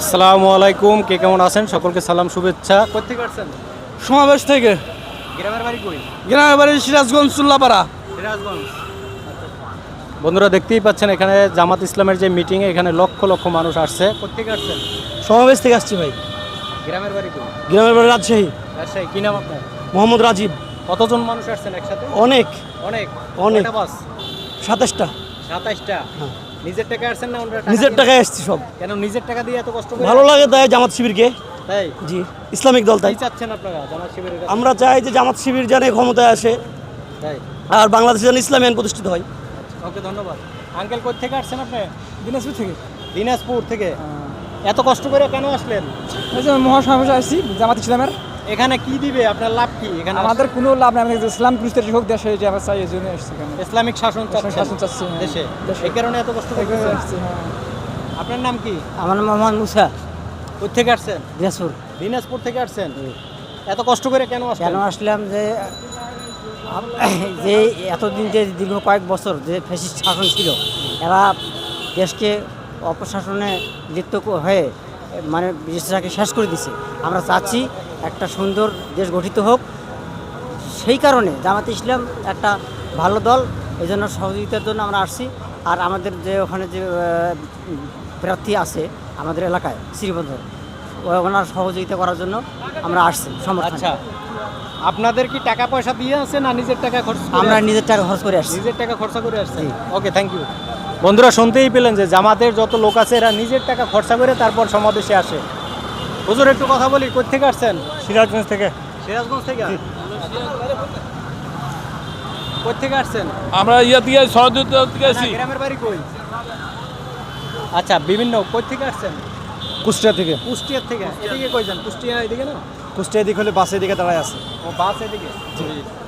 আসসালামু আলাইকুম কে কেমন আছেন? সকলকে সালাম শুভেচ্ছা। কোথেকে আসছেন? সমাবেশ থেকে। গ্রামের বাড়ি কই? গ্রামের বাড়ি সিরাজগঞ্জ চুল্লাপাড়া। সিরাজগঞ্জ। বন্ধুরা দেখতেই পাচ্ছেন এখানে জামাত ইসলামের যে মিটিংয়ে এখানে লক্ষ লক্ষ মানুষ আসছে। কোথেকে আসছেন? সমাবেশ থেকে আসছি ভাই। গ্রামের বাড়ি কই? গ্রামের বাড়ি রাজশাহী। রাজশাহী কি নাম আপনার? মোহাম্মদ রাজীব। কতজন মানুষ আসছেন একসাথে? অনেক। অনেক। অনেক। বাস? সাতাশটা। সাতাইশটা হ্যাঁ। নিজের টাকা আসছেন না ওনারা নিজের টাকায় আসছি সব। কেন নিজের টাকা দিয়ে এত কষ্ট ভালো লাগে তাই জামাত শিবিরকে। তাই? জি ইসলামিক দল তাই। চাচ্ছেন আপনারা জামাত শিবিরের আমরা চাই যে জামাত শিবির যেন ক্ষমতায় আসে তাই। আর বাংলাদেশে যেন ইসলাম আইন প্রতিষ্ঠিত হয়। ওকে ধন্যবাদ। আঙ্কেল কোথা থেকে আসছেন আপনি? দিনাজপুর থেকে। দিনাজপুর থেকে? এত কষ্ট করে কেন আসলেন? মহাসমাবেশে আসছি জামাত ইসলামের। এখানে কি দিবে? আপনার লাভ কি? এখানে আমাদের কোনো লাভ নাই। আমাদের ইসলাম প্রতিষ্ঠিত হোক দেশে যে আমরা চাই এই জন্য এখানে। ইসলামিক শাসন শাসন চাচ্ছি, হ্যাঁ। দেশে। দেশে। এই কারণে এত কষ্ট আসছি, হ্যাঁ। আপনার নাম কি? আমার নাম মোহাম্মদ মুসা। কোথা থেকে আসছেন? দিনাজপুর। দিনাজপুর থেকে আসছেন? এত কষ্ট করে কেন আসছেন আসলাম যে যে এতদিন যে দীর্ঘ কয়েক বছর যে ফ্যাসিস্ট শাসন ছিল এরা দেশকে অপশাসনে লিপ্ত হয়ে মানে দেশটাকে শেষ করে দিছে। আমরা চাচ্ছি একটা সুন্দর দেশ গঠিত হোক। সেই কারণে জামাত ইসলাম একটা ভালো দল এই জন্য সহযোগিতার জন্য আমরা আসছি। আর আমাদের যে ওখানে যে প্রার্থী আছে আমাদের এলাকায় শ্রীবন্ধ ওনার সহযোগিতা করার জন্য আমরা আসছি আচ্ছা আপনাদের কি টাকা পয়সা দিয়ে আছে না নিজের টাকা খরচ আমরা নিজের টাকা খরচ করে আসছি। নিজের টাকা খরচা করে আসছেন? জি। ওকে থ্যাংক ইউ বন্ধুরা শুনতেই পেলেন যে জামাতের যত লোক আছে এরা নিজের টাকা খরচা করে তারপর সমাবেশে আসে। হুজুর একটু কথা বলি কোথা থেকে আসছেন? সিরাজগঞ্জ থেকে। সিরাজগঞ্জ থেকে? আসছেন? আমরা ইয়া থেকে গ্রামের বাড়ি কই? আচ্ছা বিভিন্ন কই থেকে আসছেন? কুষ্টিয়া থেকে। কুষ্টিয়ার থেকে। এদিকে কই যান? কুষ্টিয়া এদিকে না? কুষ্টিয়া দিকে হলে বাসের দিকে দাঁড়ায় আছে। ও বাস এদিকে?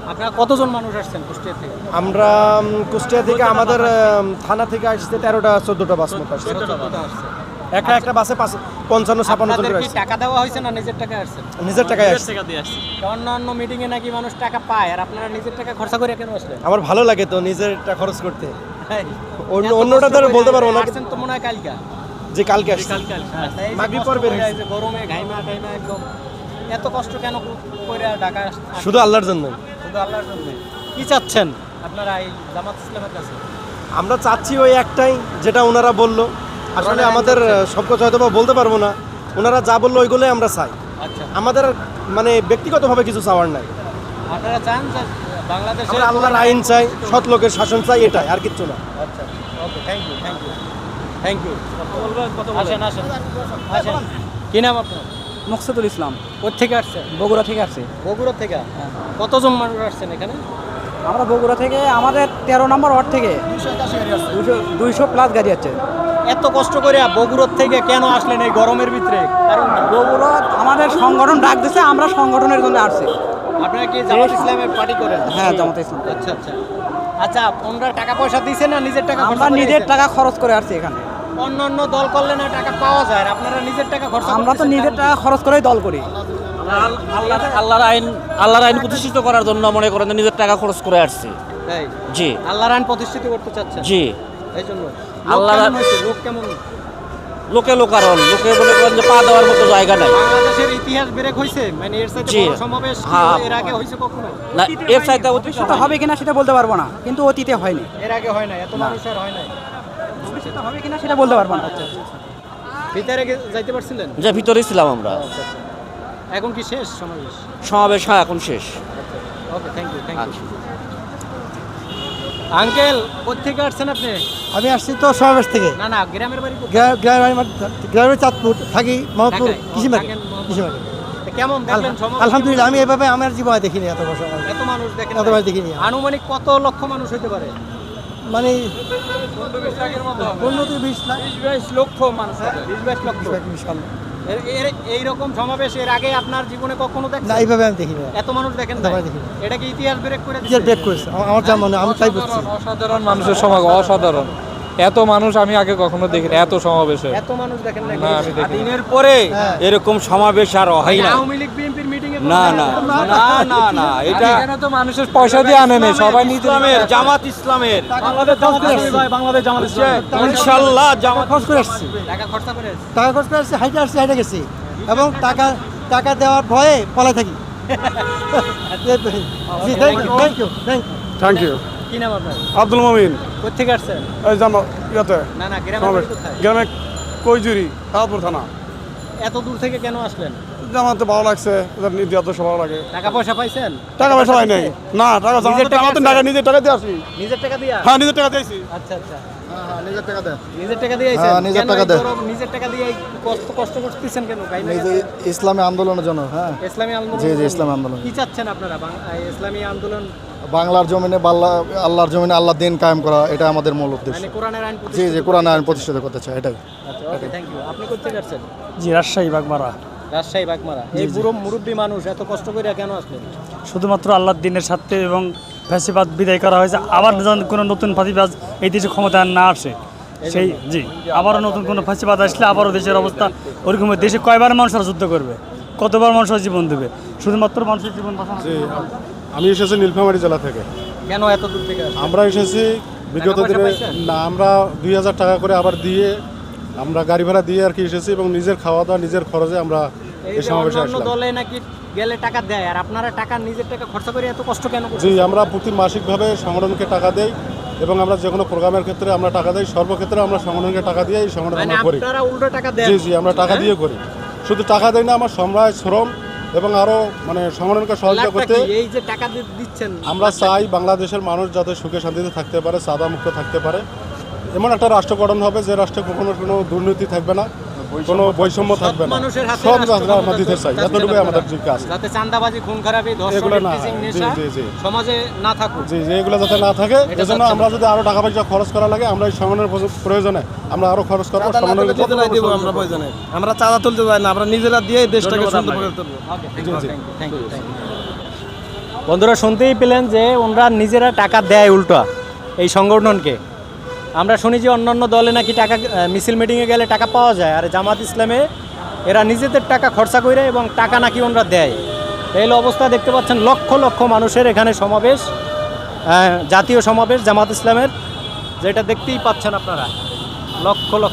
আপনারা কতজন মানুষ আসছেন কুষ্টিয়ার থেকে? আমরা উম, কুষ্টিয়া থেকে আমাদের উম, থানা থেকে আসছে তেরোটা চোদ্দোটা বাস মতো আসছে। একটা একটা বাসে পাঁচ পঞ্চান্ন ছাপান্ন জন আপনাদের করে কি আসছে। টাকা দেওয়া হয়েছে না নিজের টাকা আসছে? নিজের টাকায় আসছে। অন্য অন্য মিটিং নাকি মানুষ টাকা পায় আর আপনারা নিজের টাকা খরচা করে কেন আসলেন? আমার ভালো লাগে তো নিজের টা খরচ করতে। হ্যাঁ। অন্য- এত অন্যটা কষ্ট তো আর করে বলতে পারব না। আসছেন তো মনে হয় কালকা। যে কালকে আসছে। আচ্ছা, মাগরিব পর বের হয়েছে। এই যে গরমে ঘাইমা টাইমা একদম এত কষ্ট কেন করে ঢাকা শুধু আল্লাহর জন্য শুধু আল্লাহর জন্য কি চাচ্ছেন আপনারা এই জামাত ইসলামের কাছে? আমরা চাচ্ছি ওই একটাই যেটা ওনারা বলল। আসলে আমাদের সব কথা হয়তো বা বলতে পারব না। ওনারা যা বলল ওইগুলোই আমরা চাই। আচ্ছা। আমাদের মানে ব্যক্তিগতভাবে কিছু চাওয়ার নাই। আপনারা চান বাংলাদেশে আল্লাহর আইন চাই সৎ লোকের শাসন চাই এটাই আর কিচ্ছু না। আচ্ছা okay thank you thank you thank you আসেন আসেন। আসেন। কি নাম আপনার? মকসুদুল ইসলাম। কোথা থেকে আসছে বগুড়া থেকে আসছি। বগুড়া থেকে? কতজন মানুষ আসছেন এখানে? আমরা বগুড়া থেকে আমাদের তেরো নম্বর ওয়ার্ড থেকে দুশো দুইশো প্লাস গাড়ি আছে এত কষ্ট করে বগুড়ার থেকে কেন আসলেন এই গরমের ভিতরে? কারণ বগুড়া আমাদের সংগঠন ডাক দিছে আমরা সংগঠনের জন্য আসছি। আপনারা কি জামাত ইসলামের পার্টি করেন? হ্যাঁ জামাত ইসলাম। আচ্ছা আচ্ছা। আচ্ছা ওনারা টাকা পয়সা দিছে না নিজের টাকা আমরা নিজের টাকা খরচ করে আসছি এখানে। অন্য অন্য দল করলে না টাকা পাওয়া যায় আপনারা নিজের টাকা খরচা আমরা তো নিজের টাকা খরচ করেই দল করি। আল্লাহ আল্লাহর আইন আল্লাহর আইন প্রতিষ্ঠিত করার জন্য মনে করেন যে নিজের টাকা খরচ করে আসছি। তাই? জি। আল্লাহর আইন প্রতিষ্ঠিত করতে চাচ্ছেন? জি। এই জন্য। আল্লাহর- আল্লাহ লোক কেমন? লোকে লোকারণ। লোকে মনে করেন যে পা দেওয়ার মতো জায়গা নাই। বাংলাদেশের ইতিহাস ব্রেক হয়েছে। মানে এর সাথে বড় সমাবেশ। এর আগে হয়েছে কখনো? না এর চাইতে অতি সেটা হবে কিনা সেটা বলতে পারব না কিন্তু অতীতে হয়নি। এর আগে হয় না এত মানুষের হয় নাই। সেটা হবে কিনা সেটা বলতে পারব না। ভিতরে যাইতে পারছিলেন? যে ভিতরে ছিলাম আমরা। এখন কি শেষ সমাবেশ? সমাবেশ হ্যাঁ এখন শেষ। Okay thank you thank you আচ্ছা। আঙ্কেল কোথেকে আসছেন আপনি? আমি আসছি তো সমাবেশ থেকে। না না গ্রামের বাড়ি কোথায়? গ্রামের চাঁদপুর থাকি মোহাম্মদপুর কেমন দেখলেন আলহামদুলিল্লাহ আমি এভাবে আমার জীবনে দেখিনি এত বছর এত মানুষ দেখেন এতবার নাই? দেখিনি। আনুমানিক কত লক্ষ মানুষ হতে পারে? মানে পনেরো বিশ লাখ। লক্ষ মানুষ বিশ বাইশ লক্ষ। বিশ লাখ। এর- এর- এইরকম সমাবেশ এর আগে আপনার জীবনে কখনো না দেখছেন এইভাবে আমি দেখিনি। এত মানুষ দেখেন না দেখিনি। এটা কি ইতিহাস ব্রেক করে ইতিহাস ব্রেক করেছে। আমার- আমার যা মনে আমি তাই বলছি অসাধারণ মানুষের সমাগম অসাধারণ। এত মানুষ আমি আগে কখনো দেখিনি এত সমাবেশে এত মানুষ দেখেন না না আমি দেখিনি দিনের পরে এরকম সমাবেশ আর হয় না আওয়ামী লীগ বিএনপির মিটিং এ না না না না না এটা এখানে তো মানুষের পয়সা দিয়ে আনে নেই সবাই নিজে ইসলামের জামাত ইসলামের বাংলাদেশ জামাত ইনশাল্লাহ জামাত ইসলামী ইনশাআল্লাহ জামাত খরচ করে আসছি টাকা খরচা করে আসছে। টাকা খরচ করে আসছি হাইটে আসছি হাইটে গেছি এবং টাকা টাকা দেওয়ার ভয়ে পলাই থাকি জি thank you thank you thank thank you কি নাম আপনার? আব্দুল মমিন। কোথেকে আসছেন? এই জামা ইয়াতে। না না গ্রামে কৈজুরি তাজপুর থানা। এত দূর থেকে কেন আসলেন? জামাতে ভালো লাগছে নীতি আদর্শ ভালো লাগে। টাকা পয়সা পাইছেন? টাকা পয়সা নাই। না টাকা নিজের টাকা নিজের টাকা দিয়ে আসি। নিজের টাকা দিয়া? হ্যাঁ নিজের টাকা দিয়েছি। আচ্ছা আচ্ছা। নিজের টাকা দেন। নিজের টাকা দিয়ে হ্যাঁ, নিজের টাকা দেয়। নিজের টাকা দিয়ে কষ্ট কষ্ট করতেছেন কেন? তাই না ইসলামী আন্দোলনের জন্য হ্যাঁ। ইসলামী আন্দোলন জি, জি, ইসলামী আন্দোলন। কি চাচ্ছেন আপনারা? ইসলামী আন্দোলন বাংলার জমিনে বাল্লা আল্লাহর জমিনে আল্লাহ দিন কায়েম করা এটা আমাদের মূল উদ্দেশ্য। মানে আইন জি জি কোরআন আইন প্রতিষ্ঠিত করতে চাই এটাই। আচ্ছা ওকে থ্যাংক ইউ আপনি জি রাজশাহী বাগমারা। রাজশাহী বাগমারা। এই বুড়ো মুরব্বী মানুষ এত কষ্ট করে কেন আসলেন? শুধুমাত্র আল্লাহর দিনের স্বার্থে এবং ফ্যাসিবাদ বিদায় করা হয়েছে। আবার যেন কোনো নতুন ফাঁসিবাজ এই দেশে ক্ষমতা না আসে। সেই জি আবারও নতুন কোনো ফাঁসিবাদ আসলে আবারও দেশের অবস্থা ওরকম দেশে কয়বার মানুষরা যুদ্ধ করবে? কতবার মানুষরা জীবন দেবে? শুধুমাত্র মানুষের জীবন বাঁচানো আমি এসেছি নীলফামারী জেলা থেকে। কেন এত দূর থেকে আমরা এসেছি বিগত দিনে না আমরা দুই হাজার টাকা করে আবার দিয়ে আমরা গাড়ি ভাড়া দিয়ে আর কি এসেছি এবং নিজের খাওয়া দাওয়া নিজের খরচে আমরা এই এই সমাবেশে অন্যান্য দলে নাকি গেলে টাকা দেয় আর আপনারা টাকা নিজের টাকা খরচা করে এত কষ্ট কেন জি আমরা প্রতি মাসিকভাবে সংগঠনকে টাকা দেই এবং আমরা যে কোনো প্রোগ্রামের ক্ষেত্রে আমরা টাকা দেই। সর্বক্ষেত্রে আমরা সংগঠনকে টাকা দিয়ে এই সংগঠন মানে আমরা করি। জি জি আমরা টাকা হ্যাঁ? দিয়ে করি। শুধু টাকা দেই না আমার সময় শ্রম এবং আরও মানে সংগঠনকে সহযোগিতা করতে এই যে টাকা দিচ্ছেন। আমরা চাই বাংলাদেশের মানুষ যাতে সুখে শান্তিতে থাকতে পারে সাদা মুক্ত থাকতে পারে। এমন একটা রাষ্ট্র গঠন হবে যে রাষ্ট্রে কখনো কোনো দুর্নীতি থাকবে না। কোনো বৈষম্য থাকবে না। সব আমরা দিতে চাই এতটুকুই আমাদের কাজ যাতে চাঁদাবাজি খুন খারাপি এগুলো না, টিচিং জি, নেশা জি, জি। সমাজে না থাকুক। জি যে এগুলো যাতে না থাকে এজন্য আমরা যদি আরও টাকা পয়সা খরচ করা লাগে আমরা এই প্রয়োজ- প্রয়োজনে আমরা আরও খরচ করব আমরা প্রয়োজনে। আমরা চাঁদা তুলতে যাই না আমরা নিজেরা দিয়ে দেশটাকে সুন্দর করে তুলবো. বন্ধুরা শুনতেই পেলেন যে ওনারা নিজেরা টাকা দেয় উল্টা। এই সংগঠনকে। আমরা শুনি যে অন্যান্য দলে নাকি টাকা মিছিল মিটিংয়ে গেলে টাকা পাওয়া যায়। আর জামাত ইসলামে এরা নিজেদের টাকা খরচা করে এবং টাকা নাকি ওনারা দেয়। এই অবস্থা, দেখতে পাচ্ছেন লক্ষ লক্ষ মানুষের এখানে সমাবেশ জাতীয় সমাবেশ জামাত ইসলামের, যেটা দেখতেই পাচ্ছেন আপনারা। লক্ষ লক্ষ